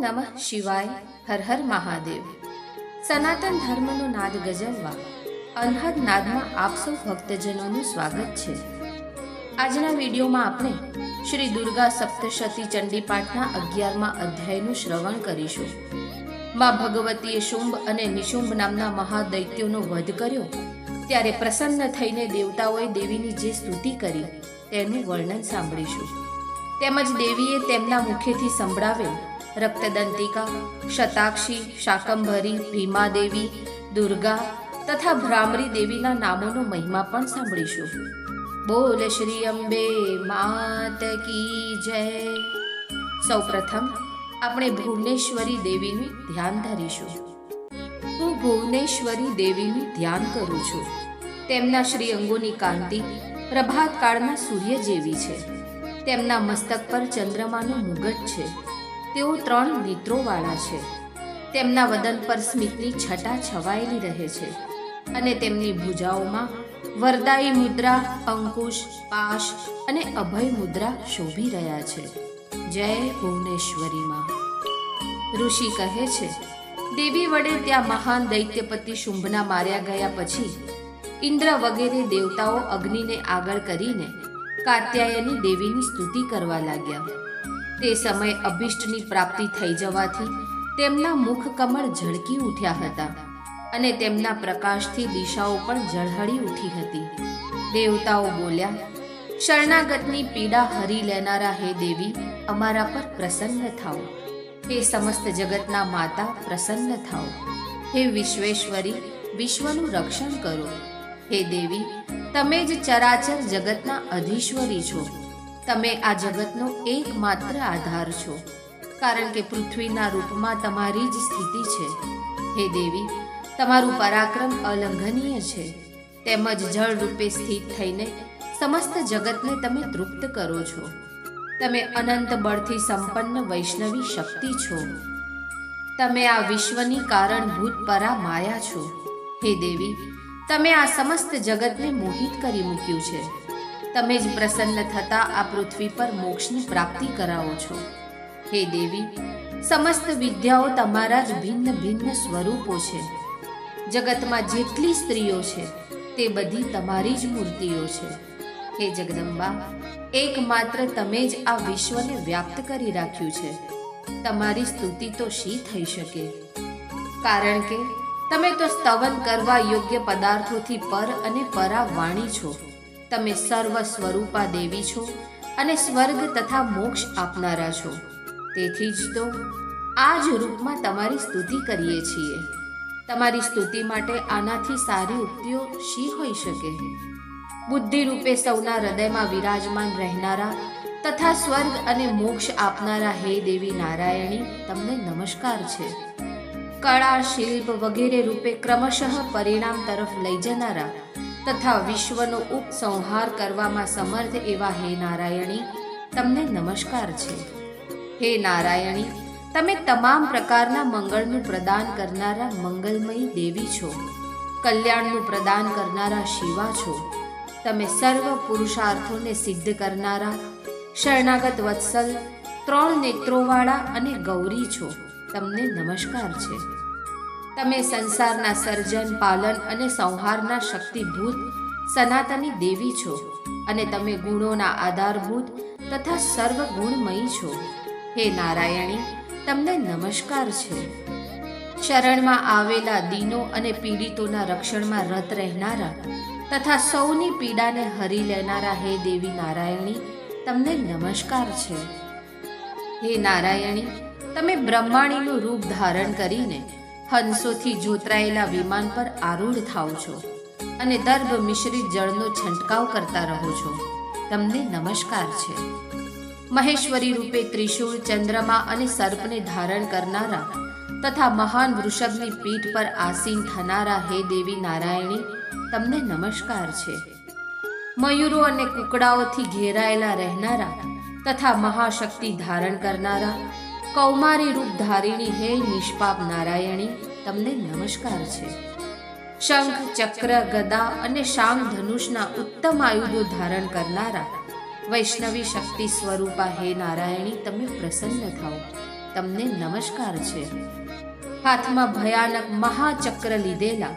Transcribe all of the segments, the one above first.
નમઃ શિવાય, હર હર મહાદેવ. સનાતન ધર્મનો નાદ ગજવવા, અનહદ નાદમાં આપ સૌ ભક્તજનોનું સ્વાગત છે. આજના વિડીયોમાં આપણે શ્રી દુર્ગા સપ્તશતી ચંડીપાઠના અગિયારમાં અધ્યાયનું શ્રવણ કરીશું. માં ભગવતીએ શુંભ અને નિશુંભ નામના મહાદૈત્યોનો વધ કર્યો, ત્યારે પ્રસન્ન થઈને દેવતાઓએ દેવીની જે સ્તુતિ કરી, તેનું વર્ણન સાંભળીશું. તેમજ દેવીએ તેમના મુખેથી સંભળાવેલ રક્તદંતિકા શતાક્ષી શાકંભરી ભીમાદેવી દુર્ગા તથા ભ્રામરી દેવીના નામોનો મહિમા પણ સાંભળીશું બોલ શ્રી અંબે માત કી જય સૌપ્રથમ આપણે ભુવનેશ્વરી દેવીનું ધ્યાન ધરીશું. હું ભુવનેશ્વરી દેવીનું ધ્યાન કરું છું. તેમના શ્રી અંગોની કાંતિ પ્રભાત કાળના સૂર્ય જેવી છે. તેમના મસ્તક પર ચંદ્રમાનું મુગટ છે. તેઓ ત્રણ નેત્રોવાળા છે. તેમના વદન પર સ્મિતની છટા છવાયેલી રહે છે અને તેમની ભુજાઓમાં વરદાયી મુદ્રા, અંકુશ, પાશ અને અભય મુદ્રા શોભી રહ્યા છે. જય ભુવનેશ્વરીમાં ઋષિ કહે છે, દેવી વડે ત્યાં મહાન દૈત્યપતિ શુંભના માર્યા ગયા પછી ઇન્દ્ર વગેરે દેવતાઓ અગ્નિને આગળ કરીને કાત્યાયની દેવીની સ્તુતિ કરવા લાગ્યા. તે સમયે અભિષ્ટની પ્રાપ્તિ થઈ જવાથી તેમના મુખ કમળ ઝળકી ઉઠ્યા હતા અને તેમના પ્રકાશથી દિશાઓ પણ ઝળહળી ઉઠી હતી. દેવતાઓ બોલ્યા, શરણાગતની પીડા હરી લેનારા હે દેવી, અમારા પર પ્રસન્ન થાઓ. હે સમસ્ત જગતના માતા, પ્રસન્ન થાઓ. હે વિશ્વેશ્વરી, વિશ્વનું રક્ષણ કરો. હે દેવી, તમે જ ચરાચર જગતના અધીશ્વરી છો. તમે આ જગતનો એકમાત્ર આધાર છો, કારણ કે પૃથ્વીના રૂપમાં તમારી જ સ્થિતિ છે. હે દેવી, તમારું પરાક્રમ અલંઘનીય છે. તેમજ જળ રૂપે સ્થિત થઈને સમસ્ત જગતને તમે તૃપ્ત કરો છો. તમે અનંત બળથી સંપન્ન વૈષ્ણવી શક્તિ છો. તમે આ વિશ્વની કારણભૂત પરા માયા છો. હે દેવી, તમે આ સમસ્ત જગતને મોહિત કરી મૂક્યું છે. તમે જ પ્રસન્ન થતા આ પૃથ્વી પર મોક્ષની પ્રાપ્તિ કરાવો છો. હે દેવી, સમસ્ત વિદ્યાઓ તમારા જ ભિન્ન ભિન્ન સ્વરૂપો છે. જગતમાં જેટલી સ્ત્રીઓ છે, તે બધી તમારી જ મૂર્તિઓ છે. હે જગદંબા, એકમાત્ર તમે જ આ વિશ્વને વ્યાપ્ત કરી રાખ્યું છે. તમારી સ્તુતિ તો શી થઈ શકે? કારણ કે તમે તો સ્તવન કરવા યોગ્ય પદાર્થોથી પર અને પરા વાણી છો. તમે સર્વ સ્વરૂપા દેવી છો અને સ્વર્ગ તથા મોક્ષ આપનારા છો. તેથી જ તો આ જ રૂપમાં તમારી સ્તુતિ કરીએ છીએ. તમારી સ્તુતિ માટે આનાથી સારી ઉક્તિઓ શી હોઈ શકે? બુદ્ધિ રૂપે સૌના હૃદયમાં વિરાજમાન રહેનારા તથા સ્વર્ગ અને મોક્ષ આપનારા હે દેવી નારાયણી, તમને નમસ્કાર છે. કળા, શિલ્પ વગેરે રૂપે ક્રમશઃ પરિણામ તરફ લઈ જનારા તથા વિશ્વનો ઉપસંહાર કરવામાં સમર્થ એવા હે નારાયણી, તમને નમસ્કાર છે. હે નારાયણી, તમે તમામ પ્રકારના મંગળનું પ્રદાન કરનારા મંગલમયી દેવી છો. કલ્યાણનું પ્રદાન કરનારા શિવા છો. તમે સર્વ પુરુષાર્થોને સિદ્ધ કરનારા, શરણાગત વત્સલ, ત્રણ નેત્રોવાળા અને ગૌરી છો. તમને નમસ્કાર છે. તમે સંસારના સર્જન, પાલન અને સંહારના શક્તિભૂત, સનાતની દેવી છો અને તમે ગુણોના આધારભૂત તથા સર્વ ગુણમયી છો. હે નારાયણી, તમને નમસ્કાર છે. શરણમાં આવેલા દીનો અને પીડિતોના રક્ષણમાં રત રહેનારા તથા સૌની પીડાને હરી લેનારા હે દેવી નારાયણી, તમને નમસ્કાર છે. હે નારાયણી, તમે બ્રહ્માણીનું રૂપ ધારણ કરીને હંસોથી જોતરાયેલા વિમાન પર આરૂઢ થાવ છો અને દર્ભ મિશ્રિત જળનો છંટકાવ કરતા રહો છો. તમને નમસ્કાર છે. મહેશ્વરી રૂપે ત્રિશૂળ, ચંદ્રમા અને સર્પને ધારણ કરનારા તથા મહાન વૃષભની પીઠ પર આસીન થનારા હે દેવી નારાયણી, તમને નમસ્કાર છે. મયુરો અને કુકડાઓથી ઘેરાયેલા રહેનારા તથા મહાશક્તિ ધારણ કરનારા કૌમારી રૂપ ધારીણી હે નિષ્પાપ નારાયણી, તમને નમસ્કાર છે. શંખ, ચક્ર, ગદા અને શામ ધનુષના ઉત્તમ આયુધો ધારણ કરનારા વૈષ્ણવી શક્તિ સ્વરૂપા હે નારાયણી, તમે પ્રસન્ન થાઓ, તમને નમસ્કાર છે. હાથમાં ભયાનક મહાચક્ર લીધેલા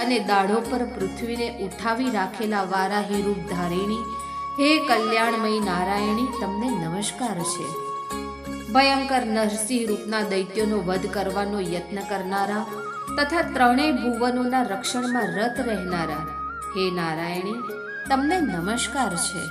અને દાઢો પર પૃથ્વીને ઉઠાવી રાખેલા વારાહી રૂપ ધારિણી, હે કલ્યાણમય નારાયણી, તમને નમસ્કાર છે. ભયંકર નરસિંહ રૂપના દૈત્યોનો વધ કરવાનો યત્ન કરનારા તથા ત્રણેય ભુવનોના રક્ષણમાં રત રહેનારા. હે નારાયણી, તમને નમસ્કાર છે.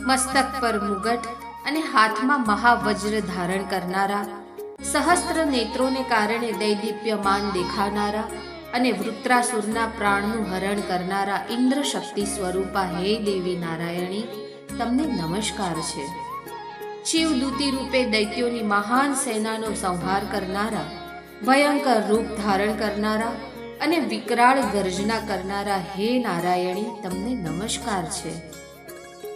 મસ્તક પર મુગટ અને હાથમાં મહાવજ્ર ધારણ કરનારા, સહસ્ત્ર નેત્રોને કારણે દૈદીપ્યમાન દેખાનારા અને વૃત્રાસુરના પ્રાણનું હરણ કરનારા ઇન્દ્ર શક્તિ સ્વરૂપા, હે દેવી નારાયણી, તમને નમસ્કાર છે. શિવદૂતી રૂપે દૈત્યોની મહાન સેનાનો સંહાર કરનારા, ભયંકર રૂપ ધારણ કરનારા અને વિકરાળ ગર્જના કરનારા હે નારાયણી, તમને નમસ્કાર છે.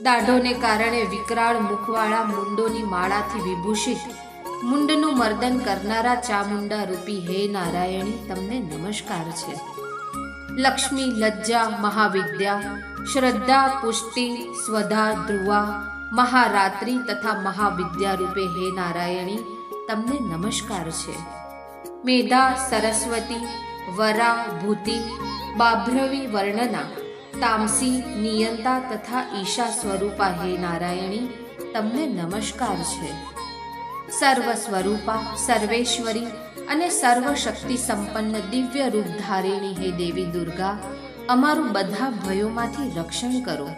દાઢોને કારણે વિકરાળ મુખવાળા મુંડોની માળાથી વિભૂષિત, મુંડનું મર્દન કરનારા ચામુંડા રૂપી હે નારાયણી, તમને નમસ્કાર છે. લક્ષ્મી, લજ્જા, મહાવિદ્યા, શ્રદ્ધા, પુષ્ટિ, સ્વધા, ધ્રુવા મહારાત્રિ તથા મહાવિદ્યા રૂપે હે નારાયણી, તમને નમસ્કાર છે. મેધા, સરસ્વતી, વરા, ભૂતિ, બાભ્રવી વર્ણના, તામસી, નિયંતા તથા ઈશા સ્વરૂપા હે નારાયણી, તમને નમસ્કાર છે. સર્વ સ્વરૂપા, સર્વેશ્વરી અને સર્વશક્તિ સંપન્ન દિવ્ય રૂપ ધારિણી હે દેવી દુર્ગા, અમારું બધા ભયોમાંથી રક્ષણ કરો.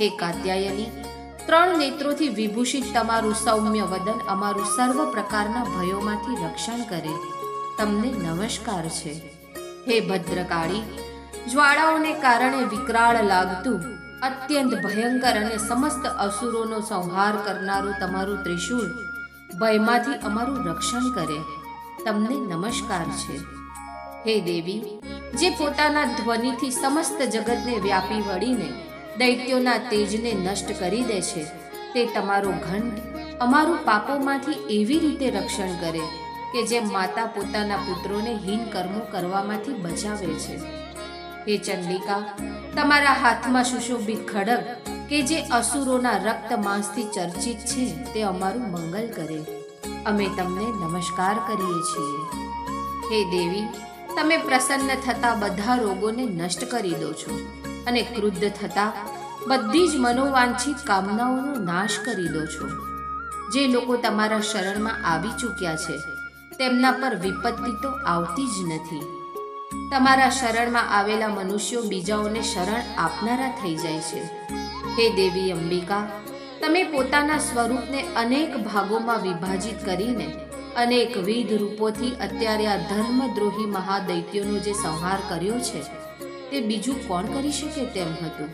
હે કાત્યાયની ત્રણ નેત્રોથી વિભૂષિત તમારું સૌમ્ય વદન અમારું સર્વ પ્રકારના ભયોમાંથી રક્ષણ કરે. તમને નમસ્કાર છે. હે ભદ્રકાળી, જ્વાળાઓને કારણે વિકરાળ લાગતું, અત્યંત ભયંકર અને સમસ્ત અસુરોનો સંહાર કરનારું તમારું ત્રિશૂળ, ભયમાંથી અમારું રક્ષણ કરે. તમને નમસ્કાર છે. હે દેવી, જે પોતાના ધ્વનિથી સમસ્ત જગતને વ્યાપી વળીને દૈત્યોના તેજને નષ્ટ કરી દે છે. તે તમારો ઘંટ અમારું પાપોમાંથી એવી રીતે રક્ષણ કરે કે જે માતા પોતાના પુત્રોને હીન કર્મો કરવામાંથી બચાવે છે. હે ચંડિકા, તમારા હાથમાં સુશોભિત ખડગ કે જે અસુરોના રક્ત માંસથી ચર્ચિત છે તે અમારું મંગલ કરે. અમે તમને નમસ્કાર કરીએ છીએ. હે દેવી, તમે પ્રસન્ન થતા બધા રોગોને નષ્ટ કરી દો છો. અને ક્રુદ્ધ થતા બધી જ મનોવાંછિત કામનાઓનો નાશ કરી દો છો. જે લોકો તમારા શરણમાં આવી ચૂક્યા છે, તેમના પર વિપત્તિ તો આવતી જ નથી. તમારા શરણમાં આવેલા મનુષ્યો બીજાઓને શરણ આપનારા થઈ જાય છે. હે દેવી અંબિકા, તમે પોતાના સ્વરૂપને અનેક ભાગોમાં વિભાજિત કરીને અનેકવિધ રૂપોથી અત્યારે આ ધર્મદ્રોહી મહાદૈત્યોનો જે સંહાર કર્યો છે તે બીજું કોણ કરી શકે તેમ હતું.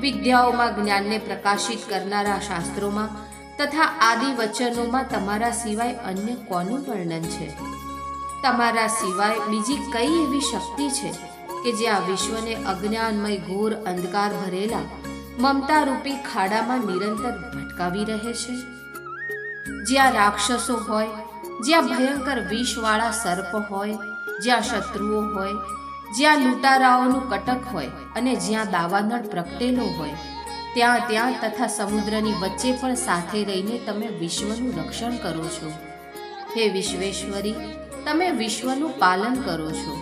વિદ્યાઓમાં જ્ઞાનને પ્રકાશિત કરનારા શાસ્ત્રોમાં તથા આદિ વચનોમાં તમારા સિવાય અન્ય કોનું વર્ણન છે? તમારા સિવાય બીજી કઈ એવી શક્તિ છે કે જે આ વિશ્વને અજ્ઞાનમય ઘોર અંધકાર ભરેલા મમતા રૂપી ખાડામાં નિરંતર ભટકાવી રહે છે? જ્યાં રાક્ષસો હોય જ્યાં ભયંકર વિષવાળા સર્પ હોય જ્યાં શત્રુઓ હોય જ્યાં લૂંટારાઓનું કટક હોય અને જ્યાં દાવાનળ પ્રગટેલો હોય, ત્યાં ત્યાં તથા સમુદ્રની વચ્ચે પણ સાથે રહીને તમે વિશ્વનું રક્ષણ કરો છો. હે વિશ્વેશ્વરી, તમે વિશ્વનું પાલન કરો છો.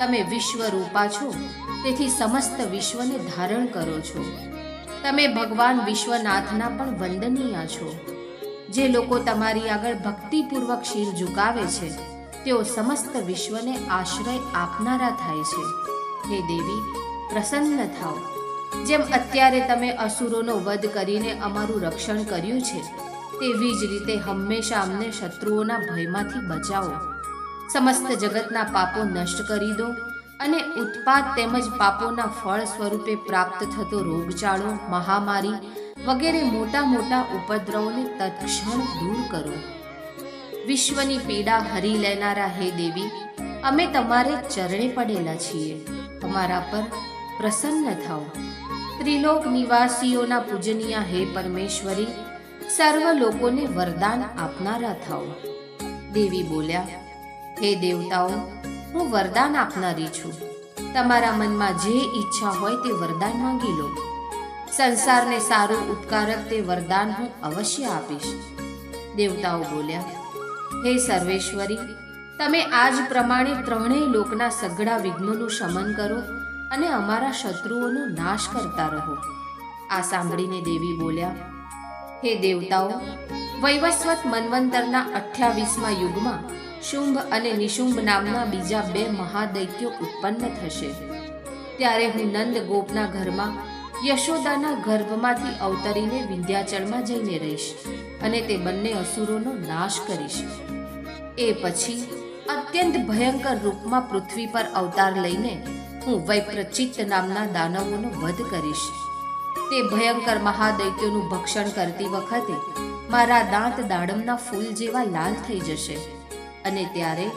તમે વિશ્વરૂપા છો, તેથી સમસ્ત વિશ્વને ધારણ કરો છો. તમે ભગવાન વિશ્વનાથના પણ વંદનીય છો. જે લોકો તમારી આગળ ભક્તિપૂર્વક શિર ઝુકાવે છે તેઓ સમસ્ત વિશ્વને આશ્રય આપનારા થાય છે. હે દેવી, પ્રસન્ન થાઓ. જેમ અત્યારે તમે અસુરોનો વધ કરીને અમારું રક્ષણ કર્યું છે, તેવી જ રીતે હંમેશા અમને શત્રુઓના ભયમાંથી બચાવો. સમસ્ત જગતના પાપો નષ્ટ કરી દો અને ઉત્પાદ તેમજ પાપોના ફળ સ્વરૂપે પ્રાપ્ત થતો રોગચાળો, મહામારી વગેરે મોટા મોટા ઉપદ્રવોને તત્ક્ષણ દૂર કરો. વિશ્વની પીડા હરી લેનારા હે દેવી, અમે તમારે ચરણે પડેલા છીએ. અમારા પર પ્રસન્ન થાઓ. ત્રિલોક નિવાસીઓના પૂજનીય હે પરમેશ્વરી, સર્વ લોકોને વરદાન આપનારા થાઓ. દેવી બોલ્યા, હે દેવતાઓ, હું વરદાન આપનારી છું. તમારા મનમાં જે ઈચ્છા હોય તે વરદાન માંગી લો. સંસારને સારું ઉપકારક તે વરદાન હું અવશ્ય આપીશ. દેવતાઓ બોલ્યા હે સર્વેશ્વરી, તમે આજ પ્રમાણે ત્રણેય લોકના સઘળા વિઘ્નોનું શમન કરો અને અમારા શત્રુઓનો નાશ કરતા રહો. આ સાંભળીને દેવી બોલ્યા, હે દેવતાઓ, વૈવસ્વત મન્વંતરના અઠ્યાવીસમાં યુગમાં શુંભ અને નિશુંભ નામના બીજા બે મહાદૈત્યો ઉત્પન્ન થશે. ત્યારે હું નંદ ગોપના ઘરમાં યશોદાના ગર્ભમાંથી અવતરીને વિંધ્યાચળમાં જઈને રહીશ અને તે બંને અસુરોનો નાશ કરીશ. એ પછી અત્યંત ભયંકર રૂપમાં પૃથ્વી પર અવતાર લઈને હું વૈપ્રચિત નામના દાનવોનો વધ કરીશ. તે ભયંકર મહાદૈત્યોનું ભક્ષણ કરતી વખતે મારા દાંત દાડમના ફૂલ જેવા લાલ થઈ જશે અને ત્યારે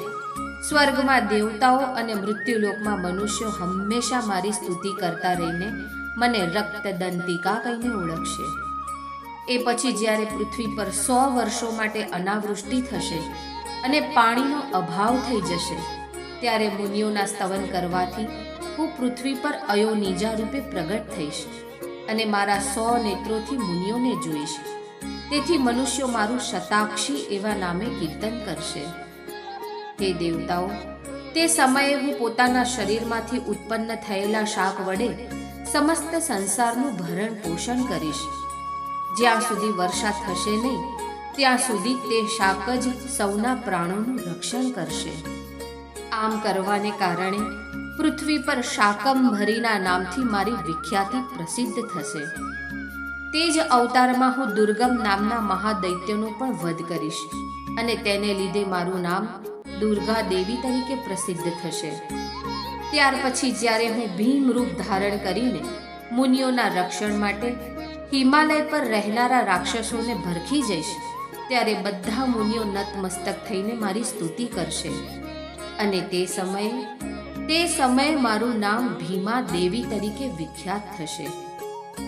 સ્વર્ગમાં દેવતાઓ અને મૃત્યુલોકમાં મનુષ્યો હંમેશા મારી સ્તુતિ કરતા રહીને મને રક્તદંતિકા કહીને ઓળખશે. એ પછી જ્યારે પૃથ્વી પર સો વર્ષો માટે અનાવૃષ્ટિ થશે અને પાણીનો અભાવ થઈ જશે, ત્યારે મુનિઓના સ્તવન કરવાથી હું પૃથ્વી પર અયોનિજા રૂપે પ્રગટ થઈશ અને મારા સો નેત્રોથી મુનિઓને જોઈશ. તેથી મનુષ્યો મારું શતાક્ષી એવા નામે કીર્તન કરશે. હે દેવતાઓ, તે સમયે હું પોતાના શરીરમાંથી ઉત્પન્ન થયેલા શાક વડે સમસ્ત સંસારનું ભરણ પોષણ કરીશ. જ્યાં સુધી વર્ષા થશે નહીં, ત્યાં સુધી તે શાક જ સૌના પ્રાણોનું રક્ષણ કરશે. આમ કરવાને કારણે પૃથ્વી પર શાકંભરીના નામથી મારી વિખ્યાતિ પ્રસિદ્ધ થશે. તે જ અવતારમાં હું દુર્ગમ નામના મહાદૈત્યનો પણ વધ કરીશ અને તેને લીધે મારું નામ દુર્ગા દેવી તરીકે પ્રસિદ્ધ થશે. ત્યાર પછી જ્યારે હું ભીમરૂપ ધારણ કરીને મુનિઓના રક્ષણ માટે હિમાલય પર રહેનારા રાક્ષસોને ભરખી જઈશ, ત્યારે બધા મુનિઓ નતમસ્તક થઈને મારી સ્તુતિ કરશે. અને તે સમયે તે સમયે મારું નામ ભીમા દેવી તરીકે વિખ્યાત થશે.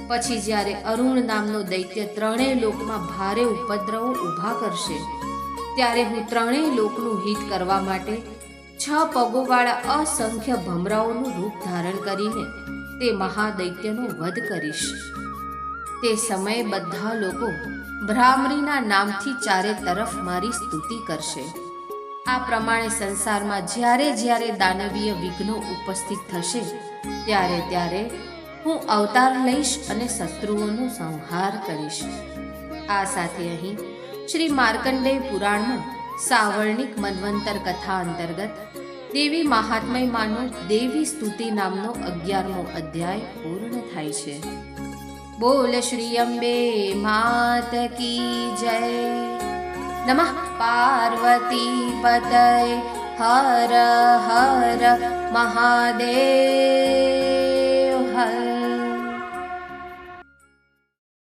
પછી જ્યારે અરુણ નામનો દૈત્ય ત્રણેય લોકમાં ભારે ઉપદ્રવો ઊભા કરશે, ત્યારે હું ત્રણેય લોકનું હિત કરવા માટે છ પગોવાળા અસંખ્ય ભમરાઓનું રૂપ ધારણ કરીને તે મહાદૈત્યનો વધ કરીશ. તે સમયે બધા લોકો ભ્રામરીના નામથી ચારે તરફ મારી સ્તુતિ કરશે. આ પ્રમાણે સંસારમાં જ્યારે જ્યારે દાનવીય વિઘ્નો ઉપસ્થિત થશે, ત્યારે ત્યારે હું અવતાર લઈશ અને શત્રુઓનો સંહાર કરીશ. આ સાથે અહીં શ્રી માર્કંડેય પુરાણમાં સાવર્ણિક મનવંતર કથા અંતર્ગત દેવી મહાત્મયમાંનો દેવી સ્તુતિ નામનો અગિયારમો અધ્યાય પૂર્ણ થાય છે. બોલ શ્રી અંબે, માત કી જય. નમઃ પાર્વતી પતય, હર હર મહાદેવ.